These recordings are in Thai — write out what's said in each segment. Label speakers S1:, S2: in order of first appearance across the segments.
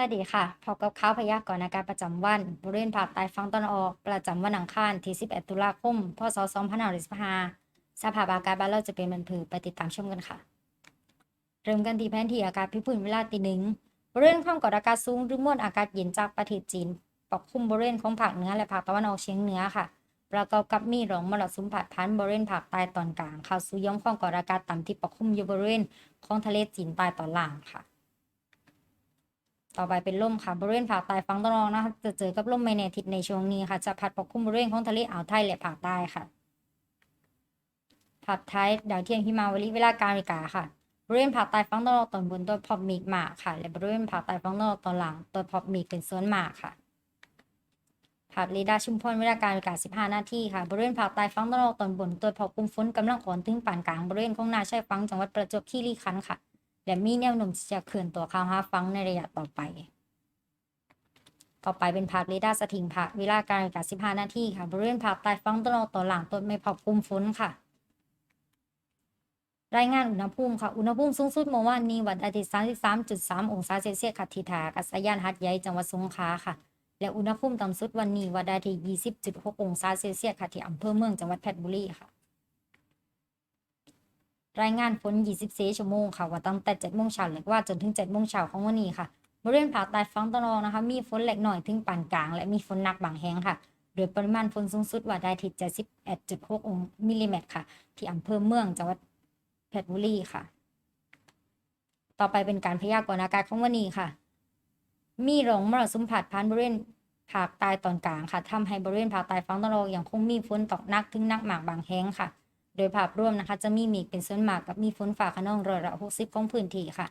S1: วัสดีค่ะพบกับข่าวพยากรณ์อากาศประจำวัน บริเวณภาคใต้ฝั่งตะวันออก ประจำวันอังคารที่ 11 ตุลาคม พศ 2565สภาพอากาศบ้านเราจะเป็นบันผือไปติดตามชมกันค่ะ เริ่มกันที่แผนที่อากาศพิพื้นเวลาตีหนึ่งบริเวณความกดอากาศสูงหรือมวลอากาศเย็นจากประเทศจีนปกคลุมบริเวณของภาคเหนือและภาคตะวันออกเฉียงเหนือค่ะ ประกอบกับมีร่องมรสุมผาดพันบริเวณภาคใต้ตอนกลางเข้าสู่ย่อมความกดอากาศต่ำที่ปกคลุมอยู่บริเวณของทะเลจีนใต้ตอนล่างค่ะ ต่อไปเป็นลมค่ะบริเวณภาใต้ฝั่งตะวันออกนะคะจะเจอกับลมไม่แนทิศในช่วงนี้ค่ะ จะพัดปกคลุมบริเวณของทะเลอ่าวไทยและภาใต้ค่ะภาคท้ายดาวเทียมหิมาวลิเวลาการนาฬิกาค่ะ บริเวณภาใต้ฝั่งตะวันออกตอนบนตัวพบมีหมากค่ะ และบริเวณภาใต้ฝั่งตะวันออกตอนหลังตัวพบมีเป็นส่วนหมากค่ะภาพเรดาชุมพรเวลาการนาฬิกา 15 นาทีค่ะ บริเวณภาใต้ฝั่งตะวันออกตอนบนตัวพบกลุ่มฝนกำลังอ่อนถึงปานกลางบริเวณของนาชายฝั่งจังหวัดประจวบคีรีขันธ์ค่ะ และมีแนวโน้มที่จะเคลื่อนตัวเข้าหาฝั่งในระยะต่อไป ต่อไปเป็นภาพเรดาร์สถิงภาพเวลาการนาฬิกา15 นาทีค่ะบริเวณภาคใต้ฝั่งตะวันออกตอนหลังต้นไม่พบกลุ่มฝนค่ะ รายงานอุณหภูมิค่ะ อุณหภูมิสูงสุดเมื่อวานนี้วัดได้ที่33.3 องศาเซลเซียสค่ะที่ท่าอากาศยานหัดใหญ่จังหวัดสงขลาค่ะ และอุณหภูมิต่ำสุดวันนี้วัดได้ที่20.6 องศาเซลเซียสค่ะที่อำเภอเมืองจังหวัดเพชรบุรีค่ะ รายงานฝน24 ชั่วโมงค่ะว่าตั้งแต่7โมงเช้าหรือว่าจนถึง7โมงเช้าของวันนี้ค่ะบริเวณภาคใต้ฝั่งตะวันออกนะคะ มีฝนเล็กหน้อยถึงปานกลาง และมีฝนหนักบางแห่งค่ะโดยปริมาณฝนสูงสุดว่าได้ที่71.6องมิลลิเมตรค่ะ ที่อำเภอเมืองจังหวัดเพชรบุรีค่ะ ต่อไปเป็นการพยากรณ์อากาศของวันนี้ค่ะ มีร่องมรสุมผาดผ่านบริเวณภาคใต้ตอนกลางค่ะทำให้บริเวณภาคใต้ฝั่งตะวันออกยังคงมีฝนตกหนักถึงหนักหมากบางแห่งค่ะ โดยภาพรวมนะคะ จะมีเมฆเป็นส่วนมากกับมีฝนฟ้าขนองร้อยละ60ของพื้นที่ค่ะ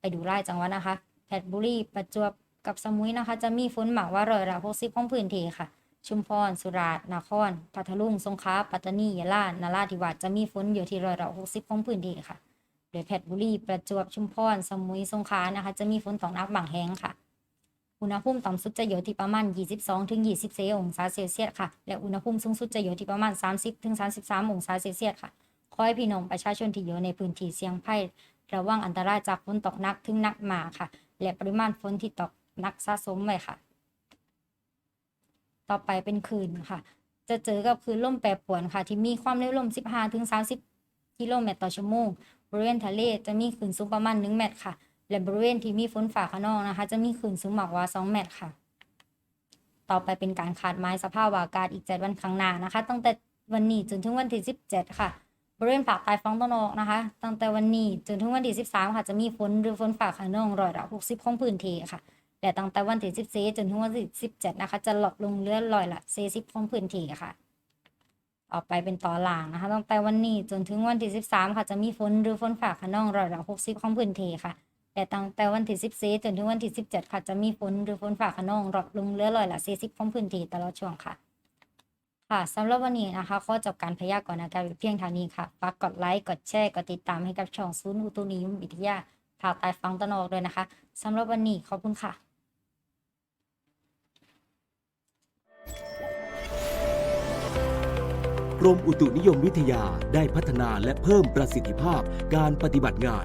S1: ไปดูรายจังหวัดนะคะเพชรบุรีประจวบกับสมุยนะคะ จะมีฝนหมากว่าร้อยละ60ของพื้นที่ค่ะ ชุมพร สุราษฎร์นครพัทลุงสงขลาปัตตานียะลานราธิวาสจะมีฝนอยู่ที่ร้อยละ60ของพื้นที่ค่ะ โดยเพชรบุรีประจวบชุมพรสมุยสงขลานะคะ จะมีฝนตกหนักบางแห่งค่ะ อุณหภูมิต่ำสุดจะอยู่ที่ประมาณ 22ถึง24องศาเซลเซียสค่ะ และอุณหภูมิสูงสุดจะอยู่ที่ประมาณ 30ถึง33องศาเซลเซียสค่ะ ขอให้พี่น้องประชาชนที่อยู่ในพื้นที่เสี่ยงภัยระวังอันตรายจากฝนตกหนักถึงหนักมากค่ะ และปริมาณฝนที่ตกหนักสะสมไว้ค่ะ ต่อไปเป็นคืนค่ะ จะเจอกับคืนลมแปรปรวนค่ะ ที่มีความเร็วลม 15ถึง30กิโลเมตรต่อชั่วโมงบริเวณทะเลจะมีคลื่นสูงประมาณ1เมตรค่ะ และบริเวณที่มีฝนฝ่าขนองนะคะ จะมีคลื่นสูงมากกว่า 2 เมตรค่ะ ต่อไปเป็นการคาดหมายสภาพอากาศอีก 7 วันข้างหน้านะคะ ตั้งแต่วันนี้จนถึงวันที่ 17 ค่ะ บริเวณภาคใต้ฝั่งตะนอกนะคะ ตั้งแต่วันนี้จนถึงวันที่ 13 ค่ะ จะมีฝนหรือฝนฝ่าขนองร้อยละ60 ของพื้นที่ค่ะและตั้งแต่วันที่14จนถึงวันที่17 นะคะ จะลดลงเหลือร้อยละ40ของพื้นที่ค่ะต่อไปเป็นต่อหลังนะคะ ตั้งแต่วันนี้จนถึงวันที่ 13 ค่ะ จะมีฝนหรือฝนฝ่าขนองร้อยละ60 ของพื้นที่ค่ะ และตั้งแต่วันที่ 14 จนถึงวันที่ 17 ค่ะ จะมีฝนหรือฝนฝ่าขนองลดลงเหลือร้อยละ 40ของพื้นที่ตลอดช่วงค่ะ ค่ะสำหรับวันนี้นะคะ ข้อจบการพยากรณ์อากาศเพียงเท่านี้ค่ะ ฝากกดไลค์ กดแชร์ กดติดตามให้กับช่องศูนย์อุตุนิยมวิทยาภาคใต้ฟังตะนออกด้วยนะคะสำหรับวันนี้ขอบคุณค่ะ
S2: กรมอุตุนิยมวิทยาได้พัฒนาและเพิ่มประสิทธิภาพการปฏิบัติงาน